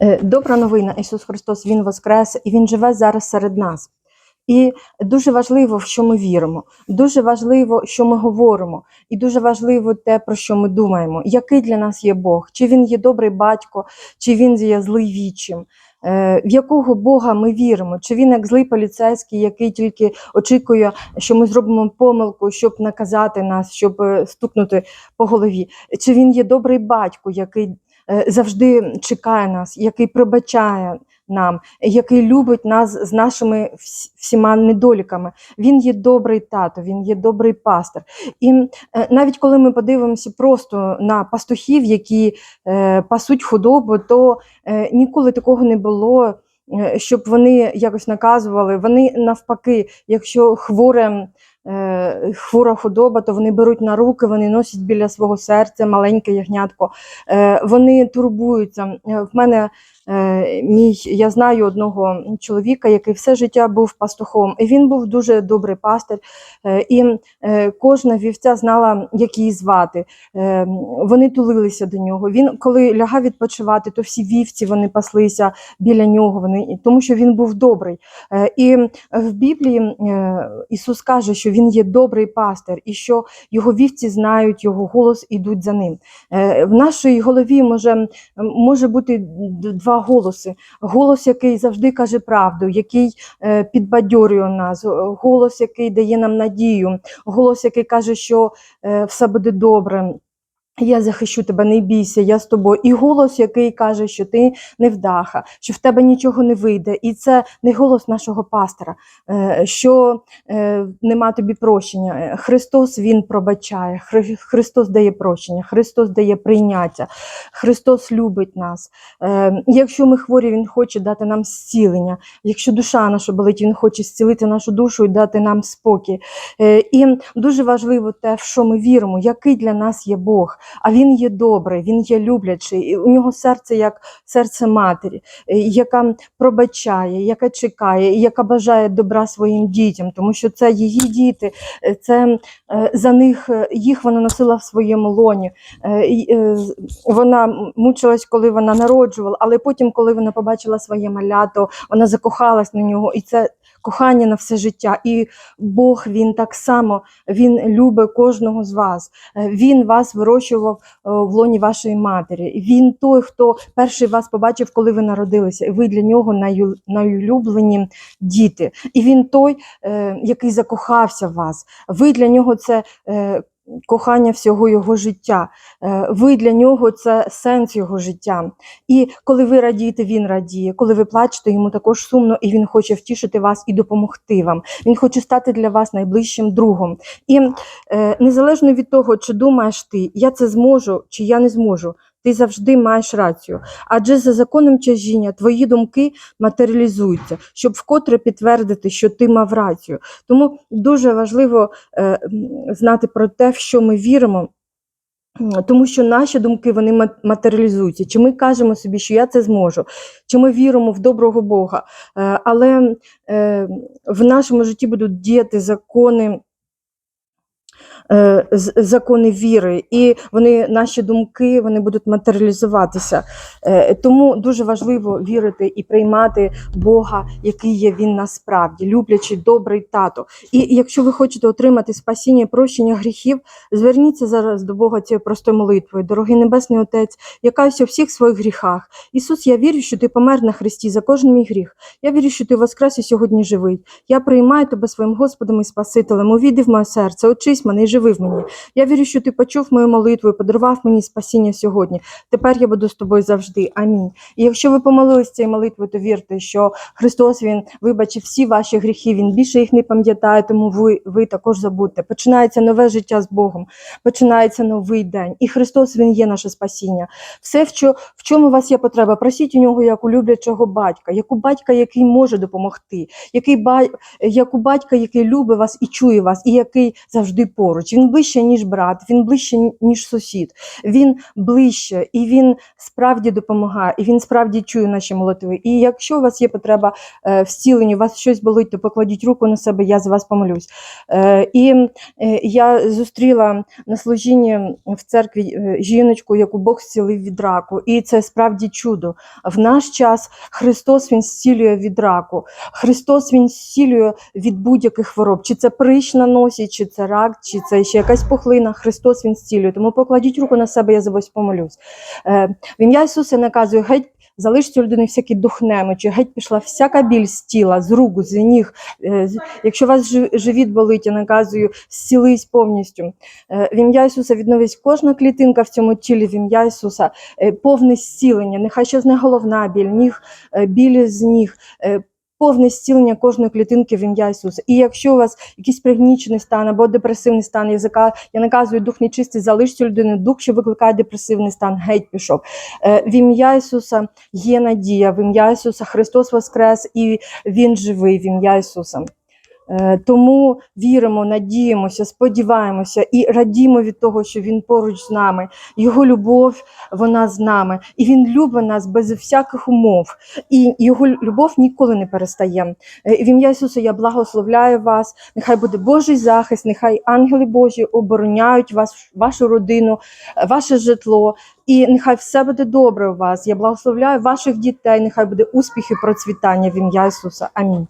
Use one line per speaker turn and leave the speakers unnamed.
Е, Добра новина, Ісус Христос, Він воскрес, і Він живе зараз серед нас. І дуже важливо, в що ми віримо, дуже важливо, що ми говоримо, і дуже важливо те, про що ми думаємо, який для нас є Бог, чи він є добрий батько, чи він є злий вічим, е, в якого Бога ми віримо, чи він як злий поліцейський, який тільки очікує, що ми зробимо помилку, щоб наказати нас, щоб е, стукнути по голові, чи він є добрий батько, який завжди чекає нас, який пробачає нам, який любить нас з нашими всіма недоліками. Він є добрий тато, він є добрий пастор. І е, навіть коли ми подивимося просто на пастухів, які е, пасуть худобу, то е, ніколи такого не було. е, Щоб вони якось наказували, вони навпаки, якщо хворе, е, хвора худоба, то вони беруть на руки, вони носять біля свого серця маленьке ягнятко. Е, вони турбуються. Е, В мене е, мій, я знаю одного чоловіка, який все життя був пастухом. І він був дуже добрий пастир, е, і е, кожна вівця знала, як її звати. Е, Вони тулилися до нього. Він, коли лягав відпочивати, то всі вівці вони паслися біля нього, вони, тому що він був добрий. Е, І в Біблії е, Ісус каже, що Він є добрий пастир, і що його вівці знають його голос, ідуть за ним. Е, В нашій голові може, може бути два голоси: голос, який завжди каже правду, який е, підбадьорює нас, голос, який дає нам надію, голос, який каже, що е, все буде добре. Я захищу тебе, не бійся, я з тобою. І голос, який каже, що ти невдаха, що в тебе нічого не вийде. І це не голос нашого пастора, е, що е, нема тобі прощення. Е, Христос Він пробачає, Христос дає прощення, Христос дає прийняття, Христос любить нас. Якщо ми хворі, Він хоче дати нам зцілення. Якщо душа наша болить, Він хоче зцілити нашу душу і дати нам спокій. І дуже важливо те, в що ми віримо, який для нас є Бог. А він є добрий, він є люблячий. У нього серце як серце матері, е, яка пробачає, яка чекає, яка бажає добра своїм дітям, тому що це її діти, е, це е, за них їх вона носила в своєму лоні. Вона мучилась, коли вона народжувала, але потім, коли вона побачила своє малято, вона закохалась на нього, і це кохання на все життя. І Бог він так само він любить кожного з вас. Е, Він вас вирощував е, в лоні вашої матері. Він той, хто перший вас побачив, коли ви народилися, і ви для нього найулюблені діти. І він той, е, який закохався в вас. Ви для нього це. Кохання всього його життя. Е, Ви для нього це сенс його життя. І коли ви радієте, він радіє. Коли ви плачете, йому також сумно, і він хоче втішити вас і допомогти вам. Він хоче стати для вас найближчим другом. І е, незалежно від того, чи думаєш ти, я це зможу, чи я не зможу, ти завжди маєш рацію. Адже за законом тяжіння твої думки матеріалізуються, щоб вкотре підтвердити, що ти мав рацію. Тому дуже важливо е, знати про те, в що ми віримо. Тому що наші думки вони матеріалізуються. Чи ми кажемо собі, що я це зможу, чи ми віримо в доброго Бога. Е, Але е, в нашому житті будуть діяти закони. Е, Закони віри, і вони, наші думки, вони будуть матеріалізуватися. Е, Тому дуже важливо вірити і приймати Бога, який є він насправді, люблячий, добрий тато. І якщо ви хочете отримати спасіння і прощення гріхів, зверніться зараз до Бога цією простою молитвою. Дорогий Небесний Отець, я каюся у всіх своїх гріхах. Ісус, я вірю, що ти помер на Христі за кожен мій гріх. Я вірю, що ти воскрес і сьогодні живий. Я приймаю тебе своїм Господом і Спасителем. Увійди в моє серце, очись мене і живи в мені. Я вірю, що ти почув мою молитву і подарував мені спасіння сьогодні. Тепер я буду з тобою завжди. Амінь. І якщо ви помолились цією молитвою, то вірте, що Христос Він вибачив всі ваші гріхи, Він більше їх не пам'ятає, тому ви, ви також забудьте. Починається нове життя з Богом, починається новий день. І Христос Він є наше спасіння. Все, в, чому у вас є потреба, просіть у нього як у люблячого батька, як у батька, який може допомогти, який як у батька, який любить вас і чує вас, і який завжди поруч, він ближче, ніж брат, він ближче, ніж сусід. Він ближче і він справді допомагає, і він справді чує наші молитви. І якщо у вас є потреба е, в зціленні, у вас щось болить, то покладіть руку на себе, я за вас помолюсь. Е, І е, я зустріла на служінні в церкві жіночку, яку Бог зцілив від раку. І це справді чудо. В наш час Христос Він зцілює від раку. Христос Він зцілює від будь-яких хвороб. Чи це прищ на носі, чи це рак, чи це ще якась пухлина. Христос Він зцілює. Тому покладіть руку на себе, я за вас помолюсь. Е, В ім'я Ісуса наказую, геть. Залиш цю людину всякі духнемичі, геть пішла всяка біль з тіла, з рук, з ніг. Е, Якщо вас живіт болить, я наказую, зцілись повністю. Е, В ім'я Ісуса відновись кожна клітинка в цьому тілі, в ім'я Ісуса, е, повне зцілення. Нехай щезне головна біль, ніг, е, білі з ніг. Повне зцілення кожної клітинки в ім'я Ісуса. І якщо у вас якийсь пригнічений стан або депресивний стан язика, я наказую дух нечистий, залиш цю людину, дух, що викликає депресивний стан, геть пішов. Е, В ім'я Ісуса є надія, в ім'я Ісуса Христос Воскрес і Він живий в ім'я Ісуса. Е, Тому віримо, надіємося, сподіваємося і радімо від того, що Він поруч з нами. Його любов, вона з нами, і Він любить нас без всяких умов. І Його любов ніколи не перестає. Е, В ім'я Ісуса я благословляю вас. Нехай буде Божий захист, нехай ангели Божі обороняють вас, вашу родину, ваше житло. І нехай все буде добре у вас. Я благословляю ваших дітей. Нехай буде успіх і процвітання в ім'я Ісуса. Амінь.